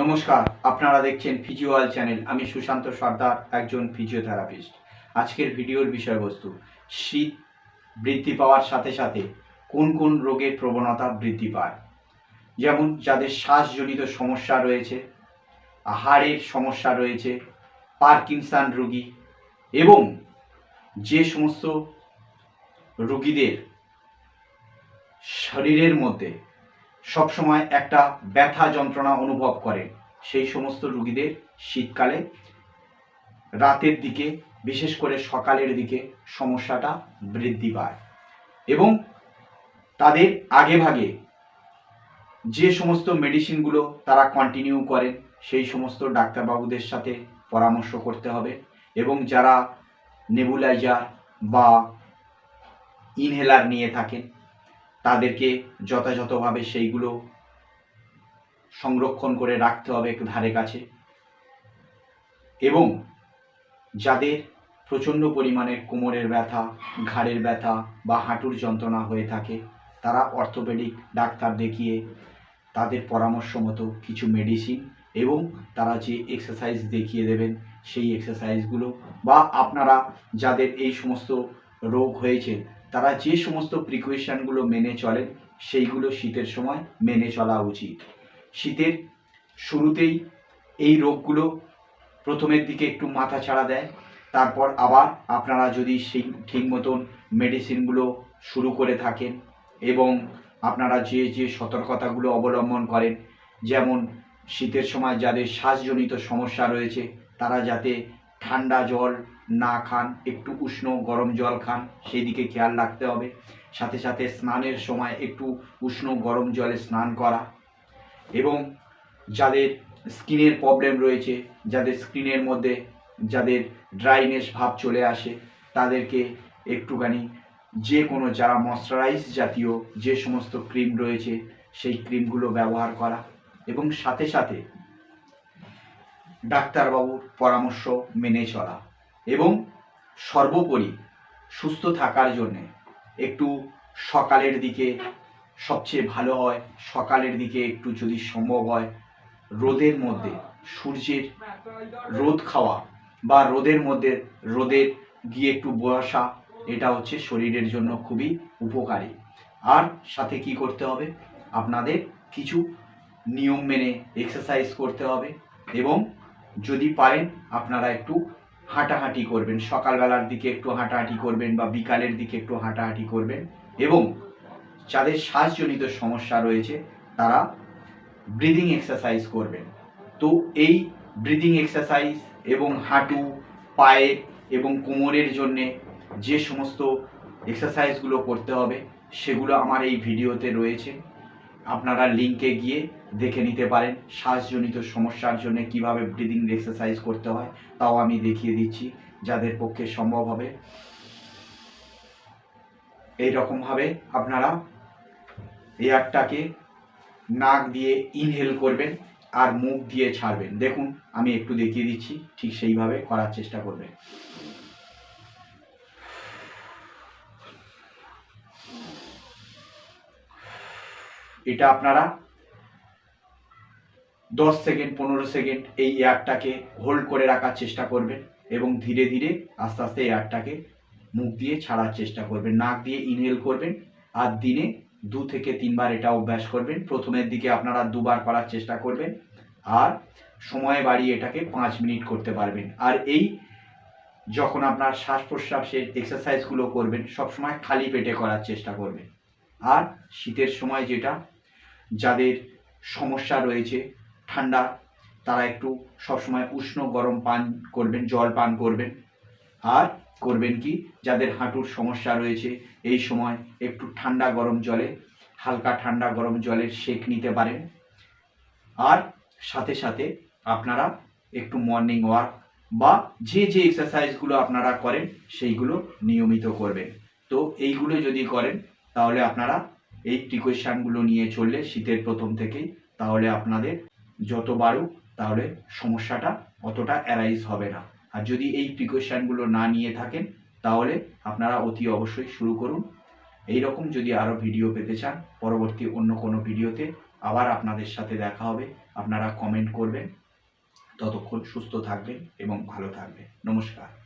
নমস্কার, আপনারা দেখছেন ফিজিওয়াল চ্যানেল আমি সুশান্ত সর্দার, একজন ফিজিওথেরাপিস্ট আজকের ভিডিওর বিষয়বস্তু, শীত বৃদ্ধি পাওয়ার সাথে সাথে কোন কোন রোগের প্রবণতা বৃদ্ধি পায়? যেমন যাদের শ্বাসজনিত সমস্যা রয়েছে, হাড়ের সমস্যা রয়েছে, পার্কিনসান রোগী এবং যে সমস্ত রোগীদের শরীরের মধ্যে সবসময় একটা ব্যথা যন্ত্রণা অনুভব করেন সেই সমস্ত রুগীদের শীতকালে রাতের দিকে, বিশেষ করে সকালের দিকে সমস্যাটা বৃদ্ধি পায়। এবং তাদের আগে ভাগে যে সমস্ত মেডিসিনগুলো তারা কন্টিনিউ করেন, সেই সমস্ত ডাক্তারবাবুদের সাথে পরামর্শ করতে হবে। এবং যারা নেবুলাইজার বা ইনহেলার নিয়ে থাকেন তাদেরকে যথাযথভাবে সেইগুলো সংরক্ষণ করে রাখতে হবে ধারে কাছে। এবং যাদের প্রচণ্ড পরিমাণে কোমরের ব্যথা, ঘাড়ের ব্যথা বা হাঁটুর যন্ত্রণা হয়ে থাকে, তারা অর্থোপেডিক ডাক্তার দেখিয়ে তাদের পরামর্শ মতো কিছু মেডিসিন এবং তারা যে এক্সারসাইজ দেখিয়ে দেবেন সেই এক্সারসাইজগুলো বা আপনারা যাদের এই সমস্ত রোগ হয়েছে তারা যে সমস্ত প্রিকশনগুলো মেনে চলেন সেইগুলো শীতের সময় মেনে চলা উচিত। শীতের শুরুতেই এই রোগগুলো প্রথমের দিকে একটু মাথা ছাড়া দেয়, তারপর আবার আপনারা যদি সেই ঠিক মতন মেডিসিনগুলো শুরু করে থাকেন এবং আপনারা যে যে সতর্কতাগুলো অবলম্বন করেন, যেমন শীতের সময় যাদের শ্বাসজনিত সমস্যা রয়েছে, তারা যাতে ঠান্ডা জল না খান, একটু উষ্ণ গরম জল খান সেই দিকে খেয়াল রাখতে হবে। সাথে সাথে স্নানের সময় একটু উষ্ণ গরম জলে স্নান করা এবং যাদের স্কিনের প্রবলেম রয়েছে, যাদের স্কিনের মধ্যে যাদের ড্রাইনেস ভাব চলে আসে, তাদেরকে একটুখানি যে কোনো যারা ময়শ্চারাইজ জাতীয় যে সমস্ত ক্রিম রয়েছে, সেই ক্রিমগুলো ব্যবহার করা এবং সাথে সাথে ডাক্তারবাবুর পরামর্শ মেনে চলা এবং সর্বোপরি সুস্থ থাকার জন্যে একটু সকালের দিকে সবচেয়ে ভালো হয়, সকালের দিকে একটু যদি সম্ভব হয়, রোদের মধ্যে সূর্যের রোদ খাওয়া বা রোদের মধ্যে রোদের গিয়ে একটু বসা, এটা হচ্ছে শরীরের জন্য খুবই উপকারী। আর সাথে কি করতে হবে? আপনাদের কিছু নিয়ম মেনে এক্সারসাইজ করতে হবে এবং যদি পারেন, আপনারা একটু হাঁটাহাঁটি করবেন। সকালবেলার দিকে একটু হাঁটাহাঁটি করবেন বা বিকালের দিকে একটু হাঁটাহাঁটি করবেন এবং যাদের শ্বাসজনিত সমস্যা রয়েছে, তারা ব্রিদিং এক্সারসাইজ করবেন। তো এই ব্রিদিং এক্সারসাইজ এবং হাঁটু পায়ের এবং কোমরের জন্যে যে সমস্ত এক্সারসাইজগুলো করতে হবে, সেগুলো আমার এই ভিডিওতে রয়েছে। আপনারা লিঙ্কে গিয়ে দেখে নিতে পারেন শ্বাসজনিত সমস্যার জন্য কীভাবে ব্রিদিং এক্সারসাইজ করতে হয়, তাও আমি দেখিয়ে দিচ্ছি যাদের পক্ষে সম্ভব হবে। এই রকমভাবে আপনারা এয়ারটাকে নাক দিয়ে ইনহেল করবেন আর মুখ দিয়ে ছাড়বেন। দেখুন, আমি একটু দেখিয়ে দিচ্ছি, ঠিক সেইভাবে করার চেষ্টা করবেন। এটা আপনারা দশ সেকেন্ড, পনেরো সেকেন্ড এই এয়ারটাকে হোল্ড করে রাখার চেষ্টা করবেন এবং ধীরে ধীরে আস্তে আস্তে এয়ারটাকে মুখ দিয়ে ছাড়ার চেষ্টা করবেন। নাক দিয়ে ইনহেল করবেন আর দিনে দু থেকে তিনবার এটা অভ্যাস করবেন। প্রথমের দিকে আপনারা দুবার করার চেষ্টা করবেন আর সময় বাড়িয়ে এটাকে পাঁচ মিনিট করতে পারবেন। আর এই যখন আপনার শ্বাস প্রশ্বাসের এক্সারসাইজগুলো করবেন, সবসময় খালি পেটে করার চেষ্টা করবেন। আর শীতের সময় যেটা যাদের সমস্যা রয়েছে, ঠান্ডা, তারা একটু সবসময় উষ্ণ গরম পান করবেন, জল পান করবেন। আর করবেন কি, যাদের হাঁটুর সমস্যা রয়েছে, এই সময় একটু ঠান্ডা গরম জলে, হালকা ঠান্ডা গরম জলের সেক নিতে পারেন। আর সাথে সাথে আপনারা একটু মর্নিং ওয়াক বা যে যে এক্সারসাইজগুলো আপনারা করেন, সেইগুলো নিয়মিত করবেন। তো এইগুলো যদি করেন, তাহলে আপনারা এই প্রিকশনগুলো নিয়ে চললে শীতের প্রথম থেকেই তাহলে আপনাদের যত বাড়ুক তাহলে সমস্যাটা অতটা অ্যারাইজ হবে না। আর যদি এই প্রিকশনগুলো না নিয়ে থাকেন তাহলে আপনারা অতি অবশ্যই শুরু করুন। এই রকম যদি আরও ভিডিও পেতে চান, পরবর্তী অন্য কোনো ভিডিওতে আবার আপনাদের সাথে দেখা হবে। আপনারা কমেন্ট করবেন। ততক্ষণ সুস্থ থাকবেন এবং ভালো থাকবেন। নমস্কার।